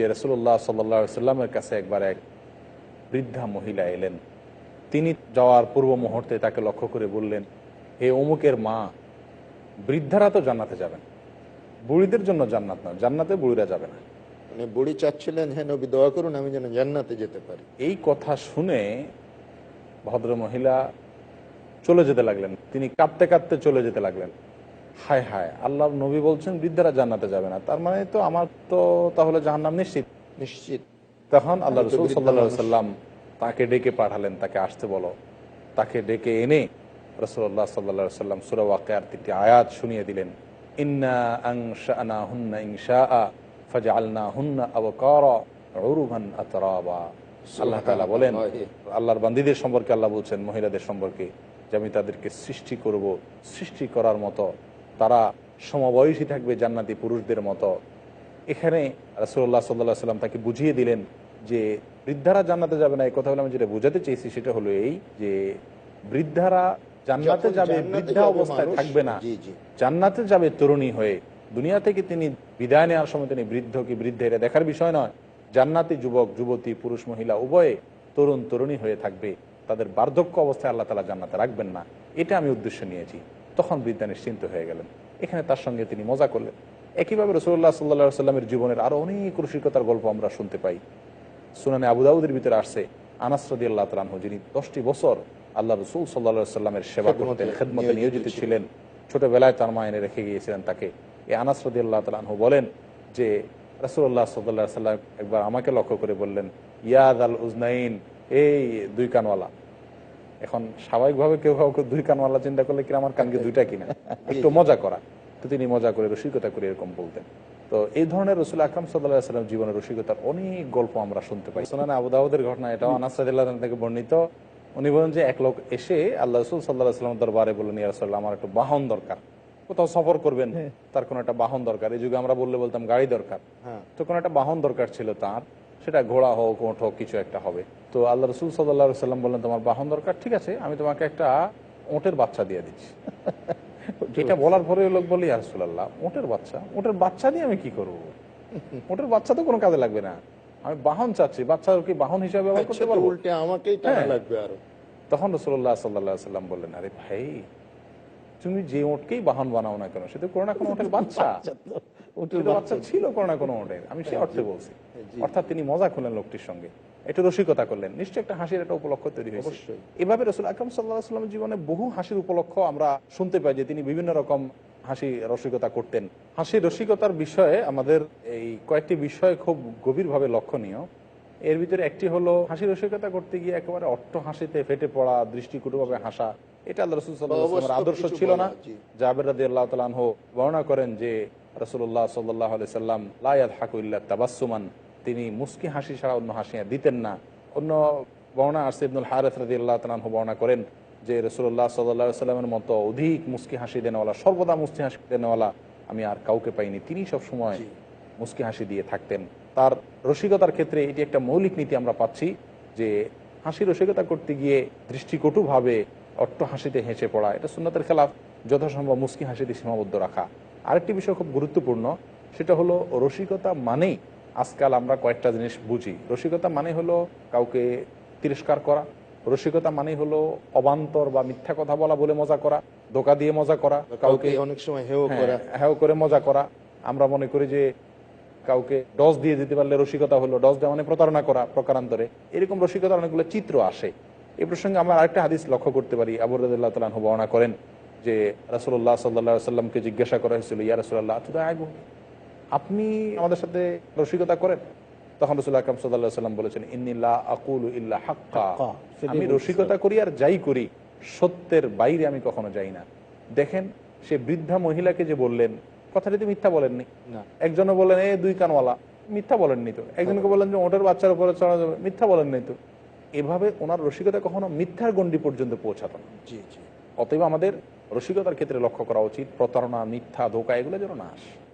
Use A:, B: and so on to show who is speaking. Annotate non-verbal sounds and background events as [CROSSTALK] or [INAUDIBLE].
A: যে রসুল্লাহ সাল্লা সাল্লামের কাছে একবার এক বৃদ্ধা মহিলা এলেন। তিনি যাওয়ার পূর্ব মুহূর্তে তাকে লক্ষ্য করে বললেন হে অমুকের মা বৃদ্ধারা তো জান্নাতে যাবেন। বুড়িদের জন্য জান্নাত না জান্নাতে বুড়িরা যাবে না।
B: মানে বুড়ি চাচ্ছিলেন হ্যাঁ নবী দোয়া করুন আমি যেন জান্নাতে যেতে পারি।
A: এই কথা শুনে ভদ্র মহিলা চলে যেতে লাগলেন। তিনি কাঁদতে কাঁদতে চলে যেতে লাগলেন। হায় হায় আল্লাহ নবী বলছেন বৃদ্ধারা জান্নাতে যাবে না। তার মানে তো আমার তো তাহলে জাহান্নাম নিশ্চিত।
B: নিশ্চিত।
A: তখন আল্লাহ রসুল সাল্লা সাল্লাম তাকে ডেকে পাঠালেন তাকে আসতে বলো। তাকে ডেকে এনে রসুল্লাহ সাল্লা সাল্লাম সুরা তিনটি আয়াত শুনিয়ে দিলেন। ইন্না আংশানা হুন্না ইংশা ফাজা আলনা হুন্না আবকার আতরাবা। আল্লাহ তাআলা বলেন আল্লাহর বান্দিদের সম্পর্কে আল্লাহ বলছেন মহিলাদের সম্পর্কে যে আমি তাদেরকে সৃষ্টি করব সৃষ্টি করার মতো তারা সমবয়সী থাকবে জান্নাতি পুরুষদের মতো। এখানে রাসুল্লাহ সাল্লাহ সাল্লাম তাকে বুঝিয়ে দিলেন যে বৃদ্ধারা জান্নাতে যাবে না। এই কথা বলে আমি যেটা বোঝাতে চেয়েছি সেটা হলো এই যে বৃদ্ধারা জান্নাতে যাবে বৃদ্ধা অবস্থায় থাকবে না। জান্নাতে যাবে তরুণী হয়ে। দুনিয়া থেকে তিনি বিদায় নেওয়ার সময় তিনি বৃদ্ধ কি বৃদ্ধ এটা দেখার বিষয় নয়। জান্নাতি যুবক যুবতী পুরুষ মহিলা উভয়ে তরুণ তরুণী হয়ে থাকবে। তাদের বার্ধক্য অবস্থায় আল্লাহ তালা জান্নাতে রাখবেন না। এটা আমি উদ্দেশ্য নিয়েছি। তখন বৃদ্ধা নিশ্চিন্ত হয়ে গেলেন। এখানে তার সঙ্গে তিনি মজা করলেন। একইভাবে রসুল্লাহ সাল্লা সাল্লামের জীবনের আরও অনেক রসিকতার গল্প আমরা শুনতে পাই। সুনানে আবুদাউদের ভিতরে আসছে আনাসরদি আল্লাহ তালানহ যিনি দশটি বছর আল্লাহ রসুল সাল্লা সাল্লামের সেবা করতেন
B: খেদমতে
A: নিয়োজিত
B: নিয়োজিত
A: ছিলেন। ছোটবেলায় তার মা এনে রেখে গিয়েছিলেন তাকে। এই আনাসরদি আল্লাহ তালানহ বলেন যে রসুল্লাহ সাল্লাহ সাল্লাম একবার আমাকে লক্ষ্য করে বললেন ইয়াদ আল উজনাইন এই দুই কানওয়ালা এখন স্বাভাবিকভাবে কেউ কাউকে দুই কানওয়ালা চিন্তা করলে কিনা আমার কানকে দুইটা কিনা? একটু মজা করা। তো তিনি মজা করে রসিকতা করে এরকম বলতেন। তো এই ধরনের রসুল আকরাম সাল্লাহ সাল্লাম জীবনের রসিকতার অনেক গল্প আমরা শুনতে পাই। সোনানা আবুদাউদের ঘটনা এটাও আনাসাদিল্লাহ থেকে বর্ণিত। উনি বলেন যে এক লোক এসে আল্লাহ রসুল সাল্লাহ সাল্লাম দরবারে বললেন ইয়ারসাল্লাহ আমার একটু বাহন দরকার। কোথাও সফর করবেন তার কোনো একটা বাহন দরকার। এই যুগে আমরা বললে বলতাম গাড়ি দরকার।
B: হ্যাঁ।
A: তো কোনো একটা বাহন দরকার ছিল তার। সেটা ঘোড়া হোক ওঠ হোক কিছু একটা হবে। তো আল্লাহ রসুল সাল্লাহ সাল্লাম বললেন তোমার বাহন দরকার? ঠিক আছে আমি তোমাকে একটা ওটের বাচ্চা দিয়ে দিচ্ছি। [LAUGHS] এটা বলার পরে লোক বলি আরসুল্লাহ ওটের বাচ্চা? ওটের বাচ্চা দিয়ে আমি কি করব? ওটের বাচ্চা তো কোনো কাজে লাগবে না। আমি বাহন চাচ্ছি বাচ্চা কি বাহন হিসাবে ব্যবহার করতে
B: আচ্ছা,
A: পারব?
B: উল্টে আমাকেই
A: হ্যাঁ।
B: লাগবে আরও।
A: তখন রসুল্লাহ সাল্লাহ সাল্লাম বললেন আরে ভাই তুমি যে ওটকেই বাহন বানাও না কেন সে তো কোনো না কোনো ওটের [LAUGHS] বাচ্চা। বাচ্চা ছিল কোনো না কোনো ওটের আমি সে অর্থে বলছি। অর্থাৎ তিনি মজা করলেন লোকটির সঙ্গে। একটু রসিকতা করলেন। নিশ্চয়ই একটা হাসির একটা উপলক্ষ তৈরি হয়েছে।
B: অবশ্যই।
A: এভাবে রসুল আকরম সাল্লাহ সাল্লামের জীবনে বহু হাসির উপলক্ষ আমরা শুনতে পাই যে তিনি বিভিন্ন রকম হাসি রসিকতা করতেন। হাসি রসিকতার বিষয়ে আমাদের এই কয়েকটি বিষয় খুব গভীরভাবে লক্ষণীয়। এর ভিতরে একটি হলো হাসি রসিকতা করতে গিয়ে একেবারে অট্ট হাসিতে ফেটে পড়া দৃষ্টিকটুভাবে হাসা। এটা আল্লাহ রসুল সাল্লাহ আদর্শ ছিল না। জাবের রাদি আল্লাহ তালাহ বর্ণনা করেন যে রসুল্লাহ সাল্লাহ সাল্লাম লায়াদ হাকুল্লাহ তাবাসুমান তিনি মুস্কি হাসি ছাড়া অন্য হাসি আর দিতেন না। অন্য বর্ণা আসছে ইবনুল হারেফ রাদি আল্লাহ তালাহ বর্ণনা করেন যে রসুল্লাহ সাল্লাহ সাল্লামের মতো অধিক মুস্কি হাসি দেনওয়ালা সর্বদা মুস্কি হাসি দেনওয়ালা আমি আর কাউকে পাইনি। তিনি সব সময় মুস্কি হাসি দিয়ে থাকতেন। তার রসিকতার ক্ষেত্রে এটি একটা মৌলিক নীতি আমরা পাচ্ছি যে হাসি রসিকতা করতে গিয়ে দৃষ্টিকটুভাবে অট্ট হাসিতে হেসে পড়া এটা সুন্নতের খেলাফ যথাসম্ভব মুস্কি হাসিতে সীমাবদ্ধ রাখা। আরেকটি বিষয় খুব গুরুত্বপূর্ণ সেটা হলো রসিকতা মানেই আজকাল আমরা কয়েকটা জিনিস বুঝি। রসিকতা মানে হলো কাউকে তিরস্কার করা রসিকতা মানে হলো অবান্তর বা মিথ্যা কথা বলা বলে মজা করা ধোকা দিয়ে মজা করা
B: কাউকে অনেক সময় হেও করা।
A: হ্যাঁ, হ্যাঁ করে মজা করা। আমরা মনে করি যে কাউকে ডস দিয়ে দিতে পারলে রসিকতা হলো ডস দেওয়া মানে প্রতারণা করা প্রকারান্তরে। এরকম রসিকতার অনেকগুলো চিত্র আসে। এই প্রসঙ্গে আমরা আরেকটা হাদিস লক্ষ্য করতে পারি। আবু রাদিল্লাহ তালাহ বর্ণনা করেন যে রাসুল্লাহ সাল্লাহ সাল্লামকে জিজ্ঞাসা করা হয়েছিল ইয়া রসুল্লাহ আপনি আমাদের সাথে রসিকতা করেন? তখন রসুল আকরম সাল্লাহ সাল্লাম বলেছেন ইন্নিল্লা আকুল ইল্লা হাক্কা, আমি রসিকতা করি আর যাই করি সত্যের বাইরে আমি কখনো যাই না। দেখেন সে বৃদ্ধা মহিলাকে যে বললেন কথাটিতে মিথ্যা বলেননি।
B: না।
A: একজনে বলেন এ দুই কানওয়ালা। মিথ্যা বলেননি তো। একজনকে বলেন যে ওটার বাচ্চার উপরে চড়া যাবে। মিথ্যা বলেননি তো। এভাবে ওনার রসিকতা কখনো মিথ্যার গণ্ডি পর্যন্ত পৌঁছাতো না।
B: জি জি।
A: অতএব আমাদের রসিকতার ক্ষেত্রে লক্ষ্য করা উচিত প্রতারণা মিথ্যা ধোকা এগুলো যেন না আসে।